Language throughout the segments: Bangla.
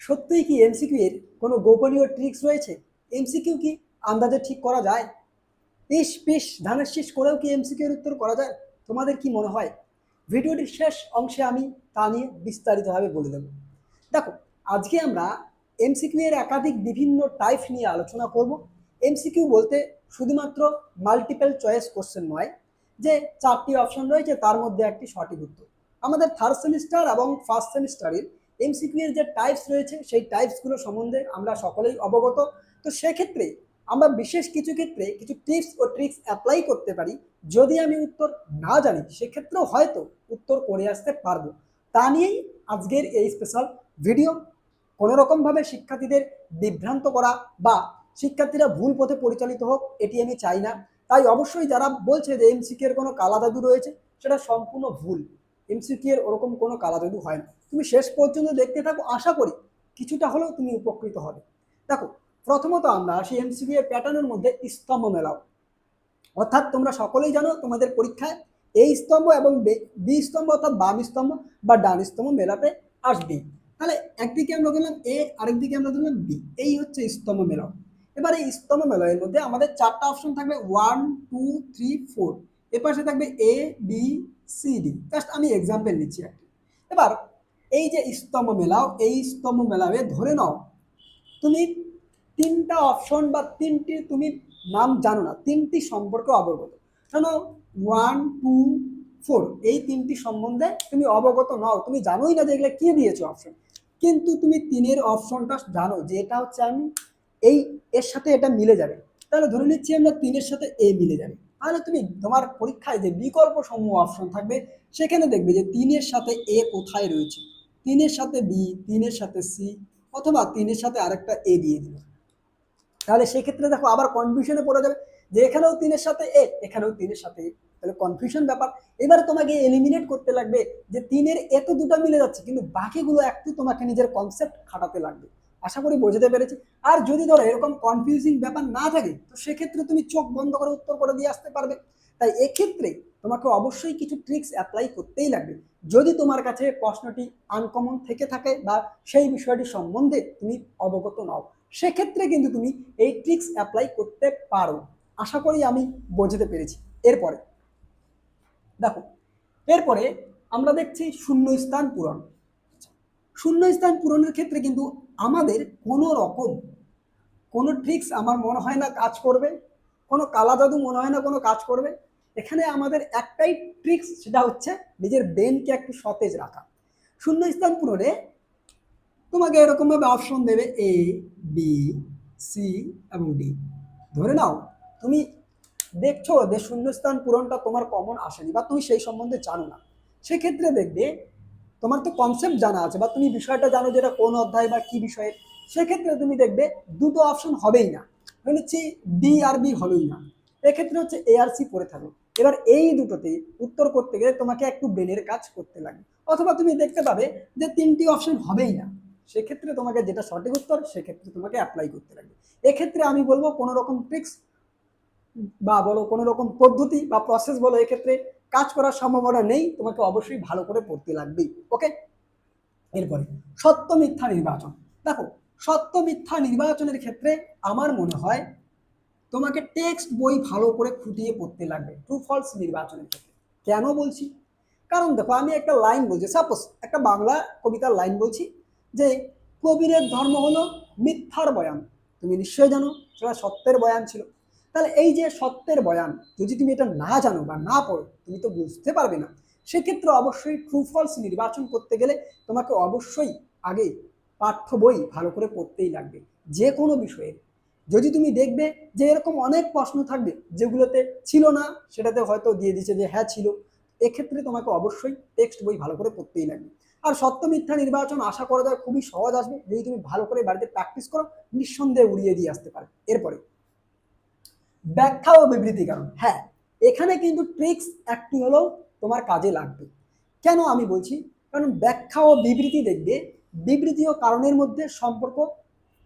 সত্যিই কি এমসিকিউ এর কোনো গোপনীয় ট্রিক্স রয়েছে? এমসিকিউ কি আন্দাজে ঠিক করা যায়? ইস পিস ধানের শীষ করেও কি এমসিকিউ এর উত্তর করা যায়? তোমাদের কি মনে হয়? ভিডিওটির শেষ অংশে আমি তা নিয়ে বিস্তারিতভাবে বলে দেব। দেখো, আজকে আমরা এমসিকিউ এর একাধিক বিভিন্ন টাইপ নিয়ে আলোচনা করব। এমসিকিউ বলতে শুধুমাত্র মাল্টিপল চয়েস কোশ্চেন নয়, যে চারটি অপশন রয়েছে তার মধ্যে একটি সঠিক উত্তর। আমাদের থার্ড সেমিস্টার এবং ফার্স্ট সেমিস্টারের এমসিকিউ এর যে টাইপস রয়েছে, সেই টাইপসগুলো সম্বন্ধে আমরা সকলেই অবগত। তো সেক্ষেত্রে আমরা বিশেষ কিছু ক্ষেত্রে কিছু টিপস ও ট্রিক্স অ্যাপ্লাই করতে পারি। যদি আমি উত্তর না জানি, সেক্ষেত্রেও হয়তো উত্তর করে আসতে পারব। তা নিয়েই আজকের এই স্পেশাল ভিডিও কোনো রকমভাবে শিক্ষার্থীদের বিভ্রান্ত করা বা শিক্ষার্থীরা ভুল পথে পরিচালিত হোক, এটি আমি চাই না। তাই অবশ্যই যারা বলছে যে এমসিকিউ এর কোনো কালা জাদু রয়েছে, সেটা সম্পূর্ণ ভুল। এমসিকিউ এর ওরকম কোনো কালা জাদু হয় না। তুমি শেষ পর্যন্ত দেখতে থাকো, আশা করি কিছুটা হলেও তুমি উপকৃত হবে। দেখো, প্রথমত আমরা আসি এমসিকিউ এর প্যাটার্নের মধ্যে স্তম্ভ মেলাও। অর্থাৎ তোমরা সকলেই জানো তোমাদের পরীক্ষায় এই স্তম্ভ এবং বে- স্তম্ভ অর্থাৎ বাম স্তম্ভ বা ডান স্তম্ভ মেলাতে আসবে। তাহলে একদিকে আমরা ধরলাম এ আরেকদিকে আমরা ধরলাম বি এই হচ্ছে স্তম্ভ মেলাও। এবার এই স্তম্ভ মেলাওয়ের মধ্যে আমাদের চারটা অপশন থাকবে one two three four A পাশে থাকবে A B C D just আমি এক্সাম্পল নিচ্ছি একটা এবার এই যে স্তম্ভ মেলাও, এই স্তম্ভ মেলাবে ধরে নাও। তুমি তিনটা অপশন বা তিনটি তুমি নাম জানো না, তিনটি সম্পর্কে অবগত। জানো ওয়ান টু ফোর এই তিনটি সম্বন্ধে তুমি অবগত নও। তুমি জানোই না যে এগুলো কে দিয়েছ অপশন কিন্তু তুমি তিনের অপশনটা জানো, যে এটা হচ্ছে আমি, এই, এর সাথে এটা মিলে যাবে। তাহলে ধরে নিচ্ছি আমরা তিনের সাথে এ মিলে যাবে। তাহলে তুমি তোমার পরীক্ষায় যে বিকল্প সমূহ অপশন থাকবে, সেখানে দেখবে যে তিনের সাথে এ কোথায় রয়েছে। তিনের সাথে বি, তিনের সাথে সি অথবা তিনের সাথে আরেকটা এ দিয়ে দিল। তাহলে সেক্ষেত্রে দেখো আবার কনফিউশনে পড়ে যাবে যে এখানেও তিনের সাথে এ, এখানেও তিনের সাথে এ। তাহলে কনফিউশন ব্যাপার। এবার তোমাকে এলিমিনেট করতে লাগবে যে তিনের এ তো দুটো মিলে যাচ্ছে, কিন্তু বাকিগুলো একটু তোমাকে নিজের কনসেপ্ট খাটাতে লাগবে। আশা করি বোঝাতে পেরেছি। আর যদি ধরো এরকম কনফিউজিং ব্যাপার না থাকে, তো সেক্ষেত্রে তুমি চোখ বন্ধ করে উত্তর করে দিয়ে আসতে পারবে। তাই এক্ষেত্রে তোমাকে অবশ্যই কিছু ট্রিক্স অ্যাপ্লাই করতেই লাগবে। যদি তোমার কাছে প্রশ্নটি আনকমন থেকে থাকে বা সেই বিষয়টি সম্বন্ধে তুমি অবগত নও, সেক্ষেত্রে কিন্তু তুমি এই ট্রিক্স অ্যাপ্লাই করতে পারো। আশা করি আমি বোঝাতে পেরেছি। এরপরে, দেখো, এরপরে আমরা দেখছি শূন্য স্থান পূরণ। শূন্য স্থান পূরণের ক্ষেত্রে কিন্তু আমাদের কোনো রকম কোনো ট্রিক্স আমার মনে হয় না কাজ করবে, কোনো কালা জাদু মনে হয় না কোনো কাজ করবে। এখানে আমাদের একটাই ট্রিক্স সেটা হচ্ছে নিজের ব্রেনকে একটু সতেজ রাখা। শূন্য স্থান পূরণে তোমাকে এরকমভাবে অপশন দেবে এ বি সি এবং ডি ধরে নাও, তুমি দেখছ যে শূন্যস্থান পূরণটা তোমার কমন আসেনি বা তুমি সেই সম্বন্ধে জানো না। সেক্ষেত্রে দেখবে তোমার তো কনসেপ্ট জানা আছে বা তুমি বিষয়টা জানো যেটা কোন অধ্যায় বা কি বিষয়ে। সেক্ষেত্রে তুমি দেখবে দুটো অপশন হবেই না। নিচ্ছি ডি আর বি হবেই না। এক্ষেত্রে হচ্ছে এ আর সি পড়ে থাকো। এবার এই দুটোতে উত্তর করতে গেলে তোমাকে একটু ব্রেনের কাজ করতে লাগবে অথবা তুমি দেখতে পাবে যে তিনটি অপশন হবেই না। সেক্ষেত্রে তোমাকে যেটা সঠিক উত্তর, সেক্ষেত্রে তোমাকে অ্যাপ্লাই করতে লাগবে এক্ষেত্রে আমি বলব কোনো রকম ট্রিক্স বা বলো কোনো রকম পদ্ধতি বা প্রসেস বলো, এক্ষেত্রে কাজ করার সম্ভাবনা নেই। তোমাকে অবশ্যই ভালো করে পড়তে লাগবেই। ওকে এরপরে, সত্য মিথ্যা নির্বাচন। দেখো, সত্য মিথ্যা নির্বাচনের ক্ষেত্রে আমার মনে হয় তোমাকে টেক্সট বই ভালো করে খুঁটিয়ে পড়তে লাগবে। ট্রু ফলস নির্বাচনের ক্ষেত্রে। কেন বলছি? কারণ দেখো, আমি একটা লাইন বলছি। সাপোজ একটা বাংলা কবিতার লাইন বলছি যে কবিরের ধর্ম হলো মিথ্যার বয়ান। তুমি নিশ্চয়ই জানো, সেটা সত্যের বয়ান ছিল। তাহলে এই যে সত্যের বয়ান, যদি তুমি এটা না জানো বা না পড়ো, তুমি তো বুঝতে পারবে না। সেক্ষেত্রে অবশ্যই ট্রু ফলস নির্বাচন করতে গেলে তোমাকে অবশ্যই আগে পাঠ্য বই ভালো করে পড়তেই লাগবে। যে কোনো বিষয়ে যদি তুমি দেখবে যে এরকম অনেক প্রশ্ন থাকবে যেগুলোতে ছিল না, সেটাতে হয়তো দিয়ে দিচ্ছে যে হ্যাঁ ছিল, এক্ষেত্রে তোমাকে অবশ্যই টেক্সট বই ভালো করে পড়তেই লাগবে। আর সত্য মিথ্যা নির্বাচন আশা করা যায় খুবই সহজ আসবে, যদি তুমি ভালো করে বাড়িতে প্র্যাকটিস করো, নিঃসন্দেহে উড়িয়ে দিয়ে আসতে পারে এরপরে, ব্যাখ্যা ও বিবৃতি কারণ হ্যাঁ এখানে কিন্তু ট্রিক্স একটি হলেও তোমার কাজে লাগবে। কেন আমি বলছি? কারণ ব্যাখ্যা ও বিবৃতি দেখবে, বিবৃতি ও কারণের মধ্যে সম্পর্ক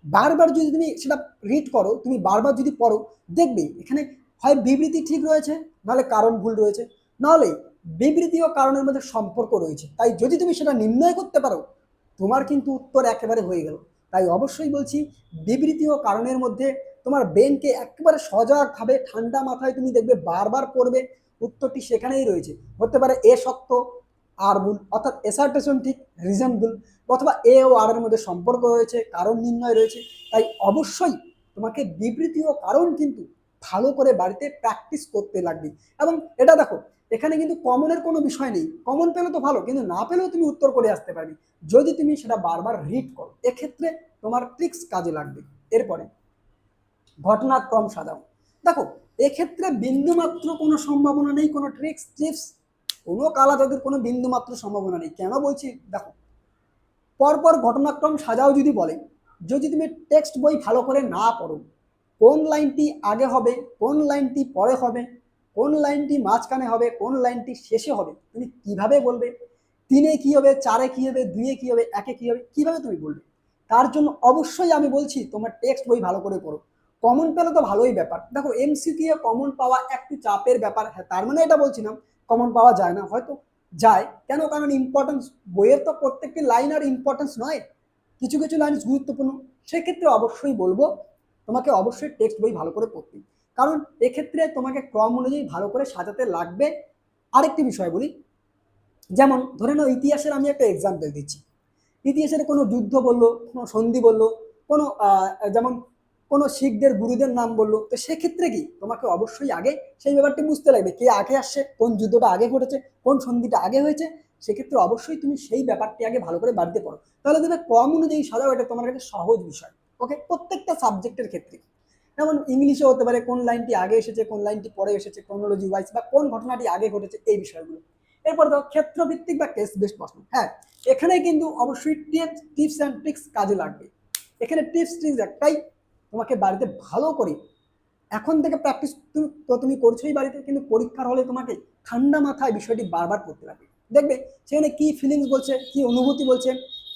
বারবার যদি তুমি সেটা রিড করো, তুমি বারবার যদি পড়ো, দেখবে এখানে হয় বিবৃতি ঠিক রয়েছে, নাহলে কারণ ভুল রয়েছে, নাহলে বিবৃতি ও কারণের মধ্যে সম্পর্ক রয়েছে। তাই যদি তুমি সেটা নির্ণয় করতে পারো, তোমার কিন্তু উত্তর একেবারে হয়ে গেল। তাই অবশ্যই বলছি, বিবৃতি ও কারণের মধ্যে তোমার ব্রেনকে একেবারে সজাগভাবে ঠান্ডা মাথায় তুমি দেখবে, বারবার পড়বে, উত্তরটি সেখানেই রয়েছে। হতে পারে এ সত্য আর ভুল অর্থাৎ এসার্টেশন ঠিক রিজন ভুল অথবা এ ও আর এর মধ্যে সম্পর্ক রয়েছে, কারণ নির্ণয় রয়েছে, তাই অবশ্যই তোমাকে বিবৃতি ও কারণ কিন্তু ভালো করে বাড়িতে প্র্যাকটিস করতে লাগবে। এবং এটা দেখো, এখানে কিন্তু কমনের কোনো বিষয় নেই। কমন পেলে তো ভালো, কিন্তু না পেলেও তুমি উত্তর করে আসতে পারবে। যদি তুমি সেটা বারবার রিড করো, এক্ষেত্রে তোমার ট্রিক্স কাজে লাগবে। এরপরে, ঘটনাক্রম সাজাও। দেখো, এক্ষেত্রে বিন্দুমাত্র কোনো সম্ভাবনা নেই, কোনো ট্রিক্স টিপস কোনো কালা জাদুর কোনো বিন্দুমাত্র সম্ভাবনা নেই। কেন বলছি? দেখো, পরপর ঘটনাক্রম সাজাও যদি বলে, যদি তুমি টেক্সট বই ভালো করে না পড়ো, কোন লাইনটি আগে হবে, কোন লাইনটি পরে হবে, কোন লাইনটি মাঝখানে হবে, কোন লাইনটি শেষে হবে, তুমি কীভাবে বলবে? তিনে কি হবে, চারে কি হবে দুইয়ে কি হবে, একে কি হবে, কীভাবে তুমি বলবে? তার জন্য অবশ্যই আমি বলছি, তোমার টেক্সট বই ভালো করে পড়ো। কমন পেলে তো ভালোই ব্যাপার। দেখো এমসিকিউ কমন পাওয়া একটু চাপের ব্যাপার। হ্যাঁ তার মানে এটা বলছি না কমন পাওয়া যায় না, হয়তো যায়। কেন? কারণ ইম্পর্টেন্স বইয়ের তো প্রত্যেকটি লাইন আর ইম্পর্টেন্স নয়। কিছু কিছু লাইন গুরুত্বপূর্ণ। সেক্ষেত্রে অবশ্যই বলব, তোমাকে অবশ্যই টেক্সট বই ভালো করে পড়তে। কারণ এক্ষেত্রে তোমাকে ক্রম অনুযায়ী ভালো করে সাজাতে লাগবে। আরেকটি বিষয় বলি, যেমন ধরে নাও ইতিহাসের আমি একটা এক্সাম্পল দিচ্ছি। ইতিহাসের কোনো যুদ্ধ বলল, কোনো সন্ধি বলল, কোনো যেমন কোনো শিখদের গুরুদের নাম বলল। তো সেক্ষেত্রে কি? তোমাকে অবশ্যই আগে সেই ব্যাপারটি বুঝতে লাগবে, কে আগে আসছে, কোন যুদ্ধটা আগে ঘটেছে, কোন সন্ধিটা আগে হয়েছে। সেক্ষেত্রে অবশ্যই তুমি সেই ব্যাপারটি আগে ভালো করে বাড়তে পারো তাহলে তুমি ক্রম অনুযায়ী সাজাও, এটা তোমার কাছে সহজ বিষয়। ওকে প্রত্যেকটা সাবজেক্টের ক্ষেত্রে। যেমন ইংলিশে হতে পারে, কোন লাইনটি আগে এসেছে, কোন লাইনটি পরে এসেছে ক্রোনোলজি ওয়াইজ বা কোন ঘটনাটি আগে ঘটেছে, এই বিষয়গুলো। এরপর দেখো ক্ষেত্রভিত্তিক বা কেস বেসড প্রশ্ন। হ্যাঁ এখানে কিন্তু অবশ্যই টিপস অ্যান্ড ট্রিক্স কাজে লাগবে। এখানে টিপস ট্রিক্স একটাই। তোমাকে বাড়িতে ভালো করে, এখন থেকে প্র্যাকটিস তো তুমি করছোই বাড়িতে, কিন্তু পরীক্ষার হলে তোমাকে ঠান্ডা মাথায় বিষয়টি বারবার করতে লাগবে। দেখবে সেখানে কি ফিলিংস বলছে, কি অনুভূতি বলছে,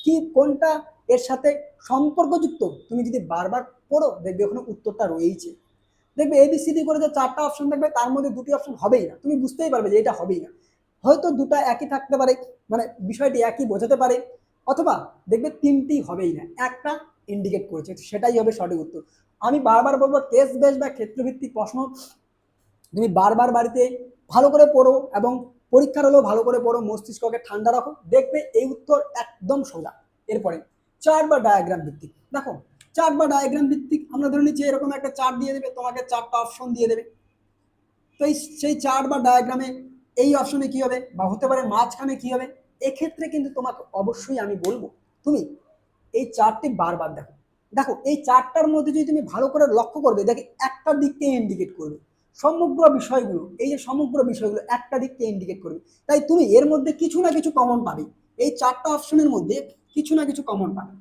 কি কোনটা এর সাথে সম্পর্কযুক্ত, তুমি যদি বারবার পড়ো, দেখবে ওখানে উত্তরটা রয়েইছে। দেখবে এবিসিডি করে যে চারটা অপশন থাকবে, তার মধ্যে দুটি অপশন হবেই না। তুমি বুঝতেই পারবে যে এটা হবেই না। হয়তো দুটা একই থাকতে পারে মানে বিষয়টি একই বোঝাতে পারে, অথবা দেখবে তিনটি হবেই না। একটা ইন্ডিকেট করেছে সেটাই হবে সঠিক উত্তর। আমি বারবার বলব কেস বেস বা ক্ষেত্রভিত্তিক প্রশ্ন তুমি বারবার বাড়িতে ভালো করে পড়ো এবং পরীক্ষার হলেও ভালো করে পড়ো, মস্তিষ্ককে ঠান্ডা রাখো, দেখবে এই উত্তর একদম সোজা। এরপরে চার্ট বা ডায়াগ্রাম ভিত্তিক। দেখো চার্ট বা ডায়াগ্রাম ভিত্তিক আমরা ধরে নিচ্ছি এরকম একটা চার্ট দিয়ে দেবে, তোমাকে চারটা অপশন দিয়ে দেবে। তো এই সেই চার্ট বা ডায়াগ্রামে এই অপশনে কি হবে? বা হতে পারে মাঝখানে কি হবে? এক্ষেত্রে কিন্তু তোমাকে অবশ্যই আমি বলব, তুমি এই চারটি বারবার দেখো। দেখো, এই চারটার মধ্যে যদি তুমি ভালো করে লক্ষ্য করবে, দেখে একটা দিককে ইন্ডিকেট করবে। সমগ্র বিষয়গুলো, এই যে সমগ্র বিষয়গুলো একটা দিককে ইন্ডিকেট করবে। তাই তুমি এর মধ্যে কিছু না কিছু কমন পাবে। এই চারটা অপশনের মধ্যে কিছু না কিছু কমন পাবে।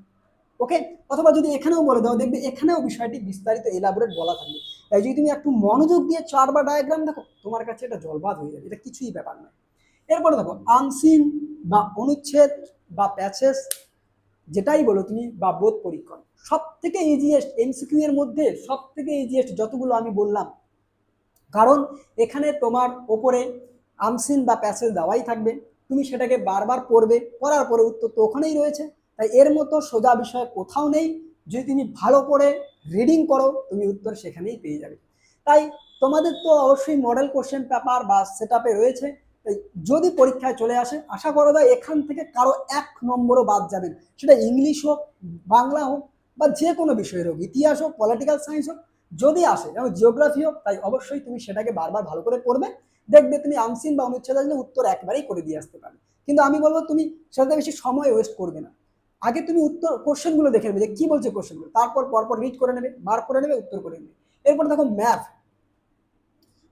ওকে অথবা যদি এখানেও বলে দাও, দেখবে এখানেও বিষয়টি বিস্তারিত এলাবোরেট বলা থাকবে। তাই যদি তুমি একটু মনোযোগ দিয়ে চার বা ডায়াগ্রাম দেখো, তোমার কাছে এটা জলবাদ হয়ে যাবে। এটা কিছুই ব্যাপার নয়। এরপরে দেখো আনসিন বা অনুচ্ছেদ বা প্যাচেস যেটাই বলো তুমি বা বোধ পরীক্ষণ সব থেকে ইজিয়েস্ট এমসিকিউ এর মধ্যে সব থেকে ইজিয়েস্ট যতগুলো আমি বললাম। কারণ এখানে তোমার ওপরে আমসিন বা প্যাসেজ দেওয়াই থাকবে, তুমি সেটাকে বারবার পড়বে, পড়ার পরে উত্তর তো ওখানেই রয়েছে। তাই এর মতো সোজা বিষয় কোথাও নেই, যদি তুমি ভালো করে রিডিং করো, তুমি উত্তর সেখানেই পেয়ে যাবে। তাই তোমাদের তো অবশ্যই মডেল কোশ্চেন পেপার বা সেট রয়েছে। যদি পরীক্ষায় চলে আসে, আশা করা যায় এখান থেকে কারও এক নম্বরও বাদ যাবেন। সেটা ইংলিশ হোক, বাংলা হোক, বা যে কোনো বিষয়ের হোক, ইতিহাস হোক পলিটিক্যাল সায়েন্স হোক, যদি আসে, যেমন জিওগ্রাফি হোক, তাই অবশ্যই তুমি সেটাকে বারবার ভালো করে পড়বে। দেখবে তুমি আমসিন বা অনুচ্ছেদ আসলে উত্তর একবারেই করে দিয়ে আসতে পারবে। কিন্তু আমি বলব তুমি সেটাতে বেশি সময় ওয়েস্ট করবে না। আগে তুমি উত্তর কোশ্চেনগুলো দেখে নেবে যে কী বলছে কোশ্চেনগুলো তারপর পরপর রিড করে নেবে মার্ক করে নেবে, উত্তর করে নেবে। এরপর দেখো ম্যাপ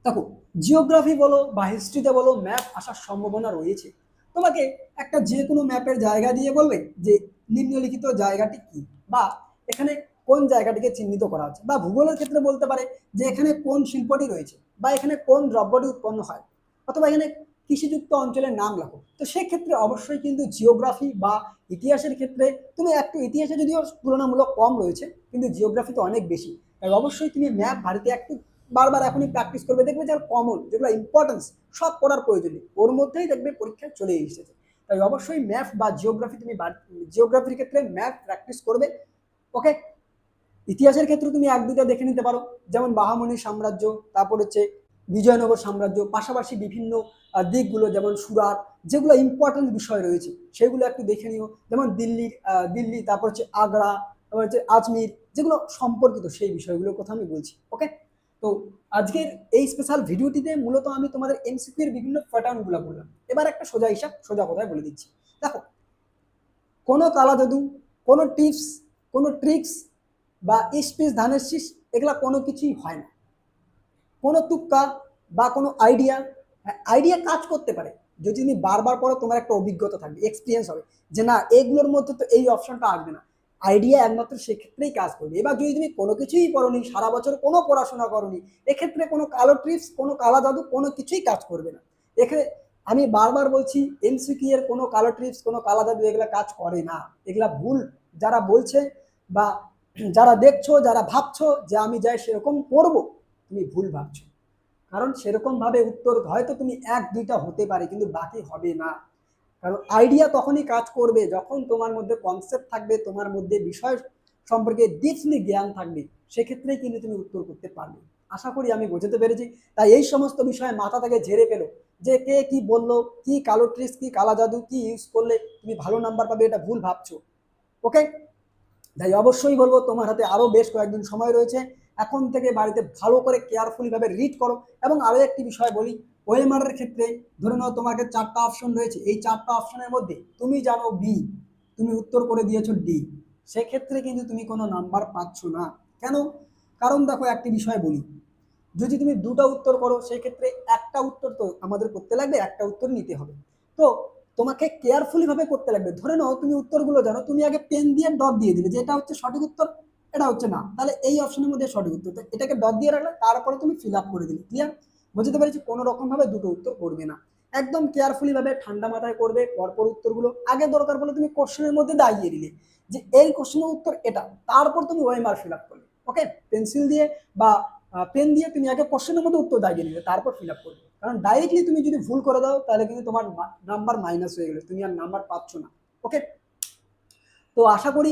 দেখো জিওগ্রাফি বলো বা হিস্ট্রিতে বলো ম্যাপ আসার সম্ভাবনা রয়েছে। তোমাকে একটা যে কোনো ম্যাপের জায়গা দিয়ে বলবে যে নিম্নলিখিত জায়গাটি কি বা এখানে কোন জায়গাটিকে চিহ্নিত করা হচ্ছে বা ভূগোলের ক্ষেত্রে বলতে পারে যে এখানে কোন শিল্পটি রয়েছে বা এখানে কোন দ্রব্যটি উৎপন্ন হয় অথবা এখানে কৃষিযুক্ত অঞ্চলের নাম লেখো। তো সেক্ষেত্রে অবশ্যই কিন্তু জিওগ্রাফি বা ইতিহাসের ক্ষেত্রে তুমি একটু ইতিহাসে যদিও তুলনামূলক কম রয়েছে, কিন্তু জিওগ্রাফিতে অনেক বেশি। তাই অবশ্যই তুমি ম্যাপ ভারতে একটু বারবার এখনই প্র্যাকটিস করবে, দেখবে যে কমন যেগুলো ইম্পর্টেন্স সব পড়ার প্রয়োজন, ওর মধ্যেই দেখবে পরীক্ষায় চলে এসেছে। তাই অবশ্যই ম্যাথ বা জিওগ্রাফি তুমি জিওগ্রাফির ক্ষেত্রে ম্যাথ প্র্যাকটিস করবে। ওকে ইতিহাসের ক্ষেত্রে তুমি এক দুটা দেখে নিতে পারো। যেমন বাহামনি সাম্রাজ্য, তারপর হচ্ছে বিজয়নগর সাম্রাজ্য, পাশাপাশি বিভিন্ন দিকগুলো যেমন সুরাট, যেগুলো ইম্পর্টেন্ট বিষয় রয়েছে, সেগুলো একটু দেখে নিও। যেমন দিল্লির দিল্লি, তারপর হচ্ছে আগ্রা, তারপর হচ্ছে আজমির, যেগুলো সম্পর্কিত সেই বিষয়গুলোর কথা আমি বলছি। ওকে তো আজকের এই স্পেশাল ভিডিওটিতে মূলত আমি তোমাদের এমসিকিউ এর বিভিন্ন প্যাটার্নগুলো বললাম। এবার একটা সোজা হিসাব, সোজা কথায় বলে দিচ্ছি। দেখো, কোনো কালা জাদু কোনো টিপস কোনো ট্রিক্স বা স্পেস ধানের শীষ, এগুলা কোনো কিছুই হয় না। কোনো তুক্কা বা কোনো আইডিয়া আইডিয়া কাজ করতে পারে, যদি তুমি বারবার পড়ো, তোমার একটা অভিজ্ঞতা থাকবে এক্সপিরিয়েন্স হবে যে না, এগুলোর মধ্যে তো এই অপশনটা আসবে না। আইডিয়া একমাত্র সেক্ষেত্রেই কাজ করবে। এবার যদি তুমি কোনো কিছুই পড়োনি সারা বছর কোনো পড়াশোনা করোনি, এক্ষেত্রে কোনো কালো ট্রিপস কোনো কালা জাদু, কোনো কিছুই কাজ করবে না। এখানে আমি বারবার বলছি এমসিকিউ এর কোনো কালো ট্রিপস কোনো কালা জাদু এগুলা কাজ করে না। এগুলা ভুল। যারা বলছে বা যারা দেখছ, যারা ভাবছ যে আমি যাই সেরকম করব, তুমি ভুল ভাবছ। কারণ সেরকম ভাবে উত্তর হয়তো তুমি এক, দুইটা হতে পারে, কিন্তু বাকি হবে না। কারণ আইডিয়া তখনই কাজ করবে যখন তোমার মধ্যে কনসেপ্ট থাকবে, তোমার মধ্যে বিষয় সম্পর্কে ডিপলি জ্ঞান থাকবে, সেক্ষেত্রেই কিন্তু তুমি উত্তর করতে পারবে। আশা করি আমি বোঝাতে পেরেছি। তাই এই সমস্ত বিষয়ে মাথা থেকে ঝেড়ে পেল যে কে কি বলল, কি কালো ট্রিক্স কি কালা জাদু, কি ইউজ করলে তুমি ভালো নাম্বার পাবে এটা ভুল ভাবছ। ওকে তাই অবশ্যই বলব, তোমার হাতে আরও বেশ কয়েকদিন সময় রয়েছে। এখন থেকে বাড়িতে ভালো করে কেয়ারফুলি ভাবে রিড করো। এবং আরও একটি বিষয় বলি ওএমআর এর ক্ষেত্রে ধরে নাও তোমাকে চারটা অপশন রয়েছে। এই চারটা অপশনের মধ্যে তুমি জানো বি তুমি উত্তর করে দিয়েছ ডি সেক্ষেত্রে কিন্তু তুমি কোনো নাম্বার পাচ্ছ না। কেন? কারণ দেখো একটি বিষয় বলি। যদি তুমি দুটা উত্তর করো, সেক্ষেত্রে একটা উত্তর তো আমাদের করতে লাগবে, একটা উত্তর নিতে হবে। তো তোমাকে কেয়ারফুলি ভাবে করতে লাগবে। ধরে নাও তুমি উত্তরগুলো জানো, তুমি আগে পেন দিয়ে ডট দিয়ে দিলে যে এটা হচ্ছে সঠিক উত্তর, এটা হচ্ছে না। তাহলে এই অপশনের মধ্যে সঠিক উত্তর। তো এটাকে ডট দিয়ে রাখলে, তারপরে তুমি ফিল আপ করে দিলে। ক্লিয়ার বুঝতে পেরেছি কোনো রকম ভাবে দুটো উত্তর করবে না। একদম কেয়ারফুলি ভাবে ঠান্ডা মাথায় করবে, পরপর উত্তরগুলো আগে দরকার বলে তুমি কোশ্চেনের মধ্যে দাঁড়িয়ে দিলে যে এই কোশ্চেনের উত্তর এটা। তারপর তুমি ওএমআর ফিল আপ করলে ওকে পেন্সিল দিয়ে বা পেন দিয়ে তুমি আগে কোশ্চেনের মধ্যে উত্তর দাঁড়িয়ে নিলে তারপর ফিল আপ করবে। কারণ ডাইরেক্টলি তুমি যদি ভুল করে দাও, তাহলে কিন্তু তোমার নাম্বার মাইনাস হয়ে গেলে, তুমি আর নাম্বার পাচ্ছ না ওকে তো আশা করি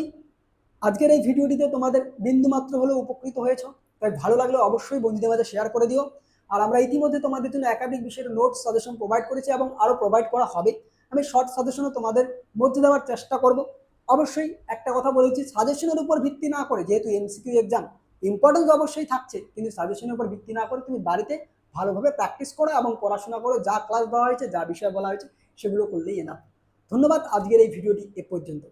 আজকের এই ভিডিওটিতে তোমাদের বিন্দুমাত্র হলেও উপকৃত হয়েছ। তাই ভালো লাগলে অবশ্যই বন্ধুদের মাঝে শেয়ার করে দিও। আর আমরা ইতিমধ্যে তোমাদের জন্য একাধিক বিষয়ের নোট সাজেশন প্রোভাইড করেছি এবং আরও প্রোভাইড করা হবে। আমি শর্ট সাজেশনও তোমাদের মধ্যে দেওয়ার চেষ্টা করব। অবশ্যই একটা কথা বলেছি সাজেশনের উপর ভিত্তি না করে, যেহেতু এমসিকিউ এক্সাম ইম্পর্টেন্স অবশ্যই থাকছে, কিন্তু সাজেশনের উপর ভিত্তি না করে তুমি বাড়িতে ভালোভাবে প্র্যাকটিস করো এবং পড়াশোনা করো, যা ক্লাস দেওয়া হয়েছে, যা বিষয় বলা হয়েছে, সেগুলো করলেই এনা ধন্যবাদ, আজকের এই ভিডিওটি এ পর্যন্ত।